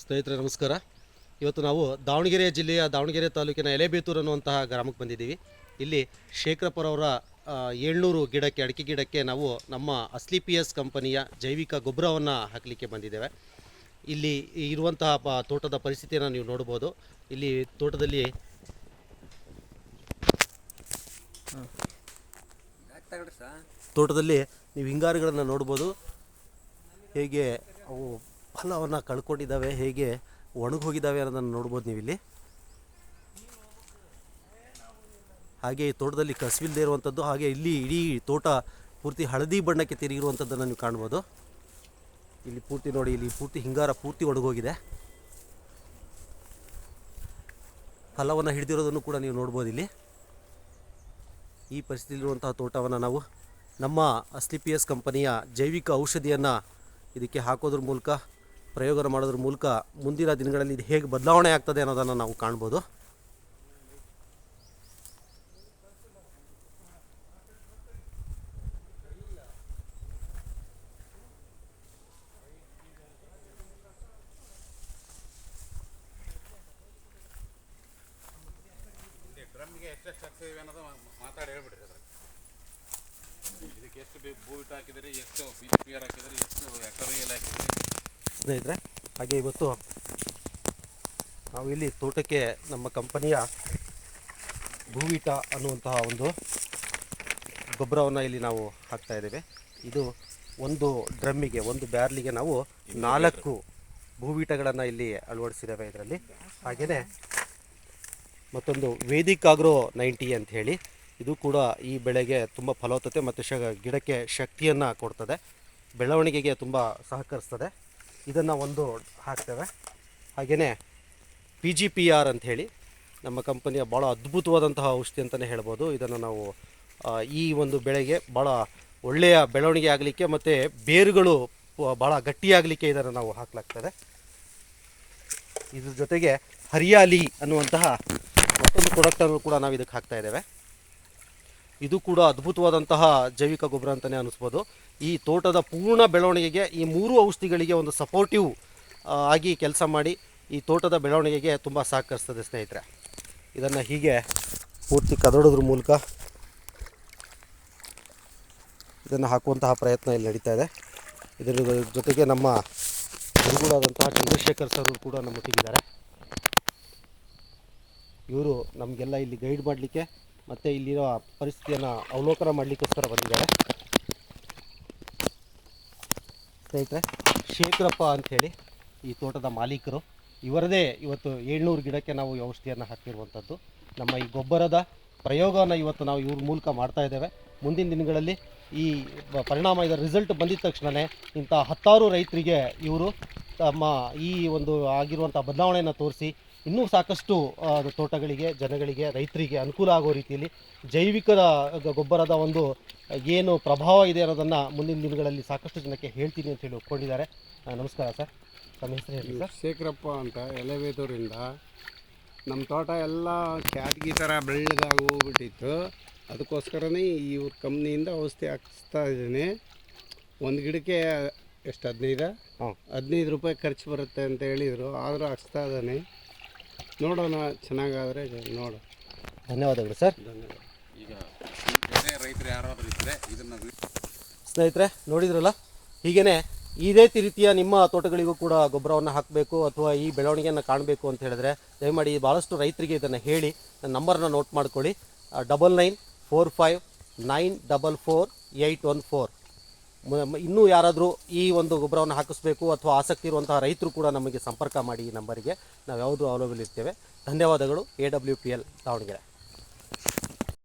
ಸ್ನೇಹಿತರೆ, ನಮಸ್ಕಾರ. ಇವತ್ತು ನಾವು ದಾವಣಗೆರೆ ಜಿಲ್ಲೆಯ ದಾವಣಗೆರೆ ತಾಲೂಕಿನ ಎಲೆಬೇತೂರು ಅನ್ನುವಂತಹ ಗ್ರಾಮಕ್ಕೆ ಬಂದಿದ್ದೀವಿ. ಇಲ್ಲಿ ಶೇಖರಪ್ಪರವರ ಏಳ್ನೂರು ಗಿಡಕ್ಕೆ, ಅಡಿಕೆ ಗಿಡಕ್ಕೆ ನಾವು ನಮ್ಮ ಅಸ್ಲಿ ಪಿ ಎಸ್ ಕಂಪನಿಯ ಜೈವಿಕ ಗೊಬ್ಬರವನ್ನು ಹಾಕಲಿಕ್ಕೆ ಬಂದಿದ್ದೇವೆ. ಇಲ್ಲಿ ಇರುವಂತಹ ಪ ತೋಟದ ಪರಿಸ್ಥಿತಿಯನ್ನು ನೀವು ನೋಡ್ಬೋದು. ಇಲ್ಲಿ ತೋಟದಲ್ಲಿ ತೋಟದಲ್ಲಿ ನೀವು ಹಿಂಗಾರುಗಳನ್ನು ನೋಡ್ಬೋದು. ಹೇಗೆ ಅವು ಫಲವನ್ನು ಕಳ್ಕೊಂಡಿದ್ದಾವೆ, ಹೇಗೆ ಒಣಗೋಗಿದ್ದಾವೆ ಅನ್ನೋದನ್ನು ನೋಡ್ಬೋದು ನೀವು ಇಲ್ಲಿ ಹಾಗೆ ಈ ತೋಟದಲ್ಲಿ ಕಸವಿಲ್ಲದೆ ಇರುವಂಥದ್ದು ಹಾಗೆ ಇಲ್ಲಿ ಇಡೀ ತೋಟ ಪೂರ್ತಿ ಹಳದಿ ಬಣ್ಣಕ್ಕೆ ತಿರುಗಿರುವಂಥದ್ದನ್ನು ನೀವು ಕಾಣ್ಬೋದು. ಇಲ್ಲಿ ಪೂರ್ತಿ ನೋಡಿ, ಇಲ್ಲಿ ಪೂರ್ತಿ ಹಿಂಗಾರ ಪೂರ್ತಿ ಒಣಗೋಗಿದೆ. ಫಲವನ್ನು ಹಿಡಿದಿರೋದನ್ನು ಕೂಡ ನೀವು ನೋಡ್ಬೋದು ಇಲ್ಲಿ. ಈ ಪರಿಸ್ಥಿತಿಯಲ್ಲಿರುವಂತಹ ತೋಟವನ್ನು ನಾವು ನಮ್ಮ ಎಸ್ ಕಂಪನಿಯ ಜೈವಿಕ ಔಷಧಿಯನ್ನು ಇದಕ್ಕೆ ಹಾಕೋದ್ರ ಮೂಲಕ ಪ್ರಯೋಗ ಮಾಡೋದ್ರ ಮೂಲಕ ಮುಂದಿನ ದಿನಗಳಲ್ಲಿ ಇದು ಹೇಗೆ ಬದಲಾವಣೆ ಆಗ್ತದೆ ಅನ್ನೋದನ್ನು ನಾವು ಕಾಣ್ಬೋದು. ಮಾತಾಡಿ ಹೇಳ್ಬಿಡ್ರಿ ಇದಕ್ಕೆ ಎಷ್ಟು ಬೂಟ್ ಹಾಕಿದರೆ ಎಷ್ಟು ಬಿ ಪಿ ಆರ್ ಹಾಕಿದರೆ ಎಷ್ಟು ಎಕರೆ ಹಾಕಿದ್ರಿ ಸ್ನೇಹಿತರೆ ಹಾಗೆ ಇವತ್ತು ನಾವು ಇಲ್ಲಿ ತೋಟಕ್ಕೆ ನಮ್ಮ ಕಂಪನಿಯ ಭೂವಿಟ ಅನ್ನುವಂತಹ ಒಂದು ಗೊಬ್ಬರವನ್ನು ಇಲ್ಲಿ ನಾವು ಹಾಕ್ತಾ ಇದ್ದೇವೆ. ಇದು ಒಂದು ಡ್ರಮ್ಮಿಗೆ, ಒಂದು ಬ್ಯಾರ್ಲಿಗೆ ನಾವು ನಾಲ್ಕು ಭೂವಿಟಗಳನ್ನು ಇಲ್ಲಿ ಅಳವಡಿಸಿದ್ದೇವೆ ಇದರಲ್ಲಿ. ಹಾಗೆಯೇ ಮತ್ತೊಂದು ವೇದಿಕ್ ಆಗ್ರೋ ನೈಂಟಿ ಅಂತ ಹೇಳಿ, ಇದು ಕೂಡ ಈ ಬೆಳೆಗೆ ತುಂಬ ಫಲವತ್ತತೆ ಮತ್ತು ಶ, ಗಿಡಕ್ಕೆ ಶಕ್ತಿಯನ್ನು ಕೊಡ್ತದೆ. ಬೆಳವಣಿಗೆಗೆ ತುಂಬ ಸಹಕರಿಸ್ತದೆ. ಇದನ್ನು ಒಂದು ಹಾಕ್ತೇವೆ. ಹಾಗೆಯೇ ಪಿ ಜಿ ಪಿ ಆರ್ ಅಂತ ಹೇಳಿ ನಮ್ಮ ಕಂಪನಿಯ ಭಾಳ ಅದ್ಭುತವಾದಂತಹ ಔಷಧಿ ಅಂತಲೇ ಹೇಳ್ಬೋದು. ಇದನ್ನು ನಾವು ಈ ಒಂದು ಬೆಳೆಗೆ ಭಾಳ ಒಳ್ಳೆಯ ಬೆಳವಣಿಗೆ ಆಗಲಿಕ್ಕೆ ಮತ್ತು ಬೇರುಗಳು ಭಾಳ ಗಟ್ಟಿಯಾಗಲಿಕ್ಕೆ ಇದನ್ನು ನಾವು ಹಾಕಲಾಗ್ತದೆ. ಇದ್ರ ಜೊತೆಗೆ ಹರಿಯಾಲಿ ಅನ್ನುವಂತಹ ಮತ್ತೊಂದು ಪ್ರಾಡಕ್ಟನ್ನು ಕೂಡ ನಾವು ಇದಕ್ಕೆ ಹಾಕ್ತಾ ಇದ್ದೇವೆ. ಇದು ಕೂಡ ಅದ್ಭುತವಾದಂತಹ ಜೈವಿಕ ಗೊಬ್ಬರ ಅಂತಲೇ ಅನಿಸ್ಬೋದು. ಈ ತೋಟದ ಪೂರ್ಣ ಬೆಳವಣಿಗೆಗೆ ಈ ಮೂರು ಔಷಧಿಗಳಿಗೆ ಒಂದು ಸಪೋರ್ಟಿವ್ ಆಗಿ ಕೆಲಸ ಮಾಡಿ ಈ ತೋಟದ ಬೆಳವಣಿಗೆಗೆ ತುಂಬ ಸಹಕರಿಸ್ತದೆ ಸ್ನೇಹಿತರೆ. ಇದನ್ನು ಹೀಗೆ ಪೂರ್ತಿ ಕದಡೋದ್ರ ಮೂಲಕ ಇದನ್ನು ಹಾಕುವಂತಹ ಪ್ರಯತ್ನ ಇಲ್ಲಿ ನಡೀತಾ ಇದೆ. ಇದರ ಜೊತೆಗೆ ನಮ್ಮ ಗುರುಗಳಾದಂತಹ ಚಂದ್ರಶೇಖರ್ ಸರ್ ಕೂಡ ನಮ್ಮೊಟ್ಟಿಗಿದ್ದಾರೆ ಇವರು ನಮಗೆಲ್ಲ ಇಲ್ಲಿ ಗೈಡ್ ಮಾಡಲಿಕ್ಕೆ ಮತ್ತು ಇಲ್ಲಿರೋ ಪರಿಸ್ಥಿತಿಯನ್ನು ಅವಲೋಕನ ಮಾಡಲಿಕ್ಕೋಸ್ಕರ ಬಂದಿದ್ದಾರೆ. ಸ್ನೇಹಿತರೆ, ಶೇಖರಪ್ಪ ಅಂಥೇಳಿ ಈ ತೋಟದ ಮಾಲೀಕರು. ಇವರದೇ ಇವತ್ತು ಏಳ್ನೂರು ಗಿಡಕ್ಕೆ ನಾವು ಔಷಧಿಯನ್ನು ಹಾಕಿರುವಂಥದ್ದು ನಮ್ಮ ಈ ಗೊಬ್ಬರದ ಪ್ರಯೋಗವನ್ನು ಇವತ್ತು ನಾವು ಇವ್ರ ಮೂಲಕ ಮಾಡ್ತಾ ಇದ್ದೇವೆ. ಮುಂದಿನ ದಿನಗಳಲ್ಲಿ ಈ ಪರಿಣಾಮ ಇದರ ರಿಸಲ್ಟ್ ಬಂದಿದ ತಕ್ಷಣವೇ ಇಂಥ ಹತ್ತಾರು ರೈತರಿಗೆ ಇವರು ತಮ್ಮ ಈ ಒಂದು ಆಗಿರುವಂಥ ಬದಲಾವಣೆಯನ್ನು ತೋರಿಸಿ ಇನ್ನೂ ಸಾಕಷ್ಟು ತೋಟಗಳಿಗೆ, ಜನಗಳಿಗೆ, ರೈತರಿಗೆ ಅನುಕೂಲ ಆಗೋ ರೀತಿಯಲ್ಲಿ ಜೈವಿಕದ ಗೊಬ್ಬರದ ಒಂದು ಏನು ಪ್ರಭಾವ ಇದೆ ಅನ್ನೋದನ್ನು ಮುಂದಿನ ದಿನಗಳಲ್ಲಿ ಸಾಕಷ್ಟು ಜನಕ್ಕೆ ಹೇಳ್ತೀನಿ ಅಂತ ಹೇಳಿ ಒಪ್ಕೊಂಡಿದ್ದಾರೆ. ನಮಸ್ಕಾರ ಸರ್. ತಮ್ಮ ಹೆಸರು ಹೇಳಿ ಸರ್. ಶೇಖರಪ್ಪ ಅಂತ ಎಲೆಬೇದೂರಿಂದ ನಮ್ಮ ತೋಟ ಎಲ್ಲ ಕ್ಯಾಟ್ಗಿ ಥರ ಬೆಳ್ಳಗಾಗಿ ಹೋಗ್ಬಿಟ್ಟಿತ್ತು ಅದಕ್ಕೋಸ್ಕರನೇ ಇವ್ರ ಕಂಪ್ನಿಯಿಂದ ಔಷಧಿ ಹಾಕಿಸ್ತಾ ಇದ್ದೀನಿ. ಒಂದು ಗಿಡಕ್ಕೆ ಎಷ್ಟು ಹದಿನೈದು? ಹಾಂ ಹದಿನೈದು ರೂಪಾಯಿ ಖರ್ಚು ಬರುತ್ತೆ ಅಂತ ಹೇಳಿದರು ಆದರೂ ಹಾಕ್ಸ್ತಾ ಇದ್ದಾನೆ. ನೋಡೋಣ ಚೆನ್ನಾಗಾದರೆ ನೋಡು. ಧನ್ಯವಾದಗಳು ಸರ್. ಈಗ ಬೇರೆ ರೈತರು ಯಾರಾದರೂ ಇದ್ದರೆ ಇದನ್ನ ಸ್ನೇಹಿತರೆ ನೋಡಿದ್ರಲ್ಲ? ಹೀಗೇನೆ ಇದೇ ರೀತಿಯ ನಿಮ್ಮ ತೋಟಗಳಿಗೂ ಕೂಡ ಗೊಬ್ಬರವನ್ನು ಹಾಕಬೇಕು ಅಥವಾ ಈ ಬೆಳವಣಿಗೆಯನ್ನು ಕಾಣಬೇಕು ಅಂತ ಹೇಳಿದ್ರೆ ದಯಮಾಡಿ ಭಾಳಷ್ಟು ರೈತರಿಗೆ ಇದನ್ನು ಹೇಳಿ ನನ್ನ ನಂಬರನ್ನು ನೋಟ್ ಮಾಡ್ಕೊಳ್ಳಿ. Double nine four five nine double four eight one four ಇನ್ನೂ ಯಾರಾದರೂ ಈ ಒಂದು ಗೊಬ್ಬರವನ್ನು ಹಾಕಿಸ್ಬೇಕು ಅಥವಾ ಆಸಕ್ತಿ ಇರುವಂತಹ ರೈತರು ಕೂಡ ನಮಗೆ ಸಂಪರ್ಕ ಮಾಡಿ ಈ ನಂಬರಿಗೆ, ನಾವು ಯಾವುದು ಅವೈಲೇಬಲ್ ಇರ್ತೇವೆ ಧನ್ಯವಾದಗಳು A W P L Davanagere.